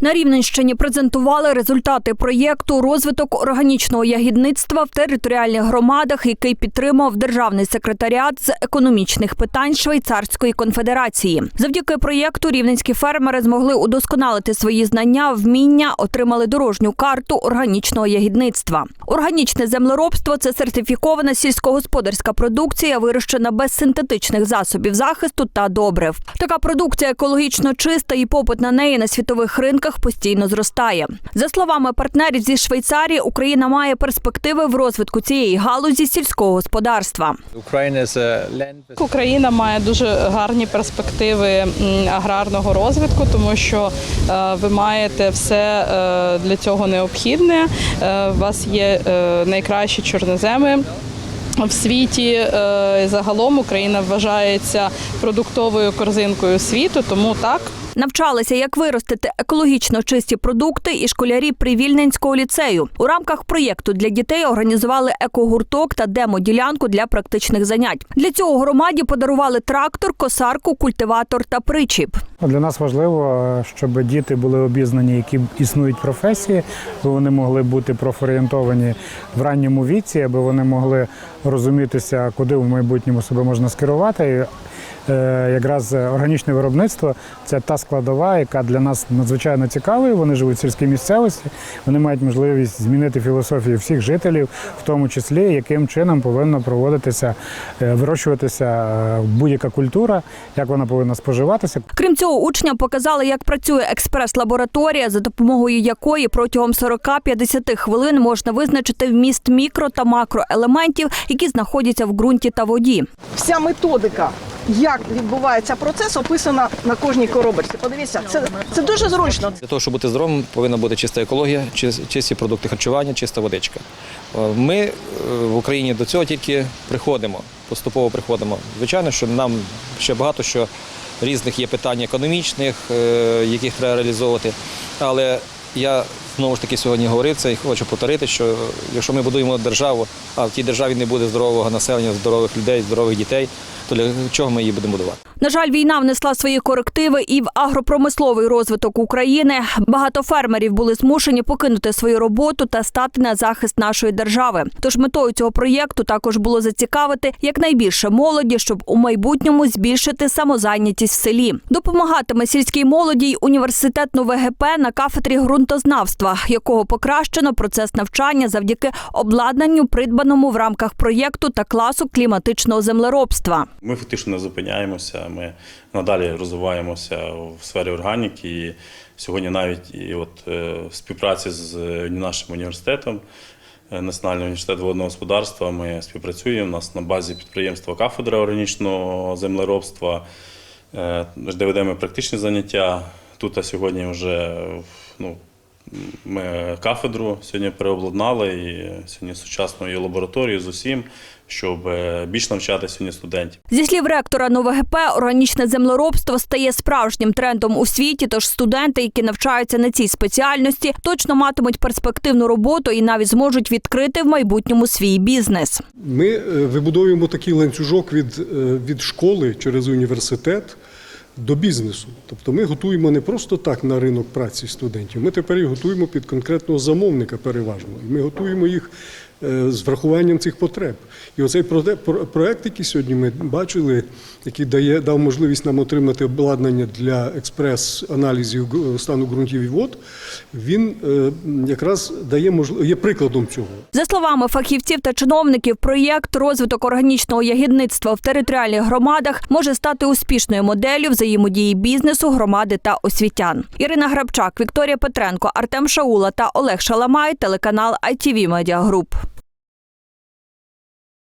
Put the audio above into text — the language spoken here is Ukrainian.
На Рівненщині презентували результати проєкту розвиток органічного ягідництва в територіальних громадах, який підтримав державний секретаріат з економічних питань Швейцарської конфедерації. Завдяки проєкту рівненські фермери змогли удосконалити свої знання, вміння, отримали дорожню карту органічного ягідництва. Органічне землеробство це сертифікована сільськогосподарська продукція, вирощена без синтетичних засобів захисту та добрив. Така продукція екологічно чиста і попит на неї на світових ринках постійно зростає. За словами партнерів зі Швейцарії, Україна має перспективи в розвитку цієї галузі сільського господарства. Україна має дуже гарні перспективи аграрного розвитку, тому що е, ви маєте все е, для цього необхідне. Е, У вас є найкращі чорноземи. В світі загалом Україна вважається продуктовою корзинкою світу, тому так Навчалися, як виростити екологічно чисті продукти, і школярі Привільненського ліцею. У рамках проєкту для дітей організували екогурток та демо-ділянку для практичних занять. Для цього громаді подарували трактор, косарку, культиватор та причіп. Для нас важливо, щоб діти були обізнані, які існують професії, аби вони могли бути профорієнтовані в ранньому віці, аби вони могли розумітися, куди в майбутньому себе можна скерувати. І, е, Якраз органічне виробництво це та складова, яка для нас надзвичайно цікава. Вони живуть в сільській місцевості. Вони мають можливість змінити філософію всіх жителів, в тому числі яким чином повинна проводитися, е, вирощуватися е, будь-яка культура, як вона повинна споживатися. Крім цього, учням показали, як працює експрес-лабораторія, за допомогою якої протягом 40-50 хвилин можна визначити вміст мікро та макроелементів, які знаходяться в ґрунті та воді. Вся методика, як відбувається процес, описана на кожній коробочці. Подивіться, це, це дуже зручно. Для того, щоб бути здоровим, повинна бути чиста екологія, чис- чисті продукти харчування, чиста водичка. Е, Ми е, в Україні до цього тільки приходимо, поступово приходимо. Звичайно, що нам ще багато що різних є питань економічних, е, яких треба реалізовувати. Але я знову ж таки сьогодні говорив це і хочу повторити, що якщо ми будуємо державу, а в тій державі не буде здорового населення, здорових людей, здорових дітей, то для чого ми її будемо будувати? На жаль, війна внесла свої корективи і в агропромисловий розвиток України. Багато фермерів були змушені покинути свою роботу та стати на захист нашої держави. Тож метою цього проєкту також було зацікавити якнайбільше молоді, щоб у майбутньому збільшити самозайнятість в селі. Допомагатиме сільській молоді й університет ВГП на кафедрі ґрунтознавства, якого покращено процес навчання завдяки обладнанню, придбаному в рамках проєкту та класу кліматичного землеробства. Ми фактично не зупиняємося. Ми надалі розвиваємося в сфері органіки. І сьогодні навіть і от е, в співпраці з е, нашим університетом, е, Національний університет водного господарства, ми співпрацюємо. У нас на базі підприємства кафедра органічного землеробства, де ведемо практичні заняття. Тут а сьогодні вже ну, ми кафедру сьогодні переобладнали і сьогодні сучасну і лабораторію з усім, щоб е, більш навчати сьогодні студентів. Зі слів ректора НОВГП, органічне землеробство стає справжнім трендом у світі. Тож студенти, які навчаються на цій спеціальності, точно матимуть перспективну роботу і навіть зможуть відкрити в майбутньому свій бізнес. Ми е, вибудовуємо такий ланцюжок від, е, від школи через університет до бізнесу. Тобто ми готуємо не просто так на ринок праці студентів, ми тепер їх готуємо під конкретного замовника переважно. Ми готуємо їх з врахуванням цих потреб. І оцей проект, який сьогодні ми бачили, який дає, дав можливість нам отримати обладнання для експрес-аналізів стану ґрунтів і вод, він е, якраз дає можли- є прикладом цього. За словами фахівців та чиновників, проєкт розвиток органічного ягідництва в територіальних громадах може стати успішною моделлю взаємодії бізнесу, громади та освітян. Ірина Грабчак, Вікторія Петренко, Артем Шаула та Олег Шаламай, телеканал ITV Media Group.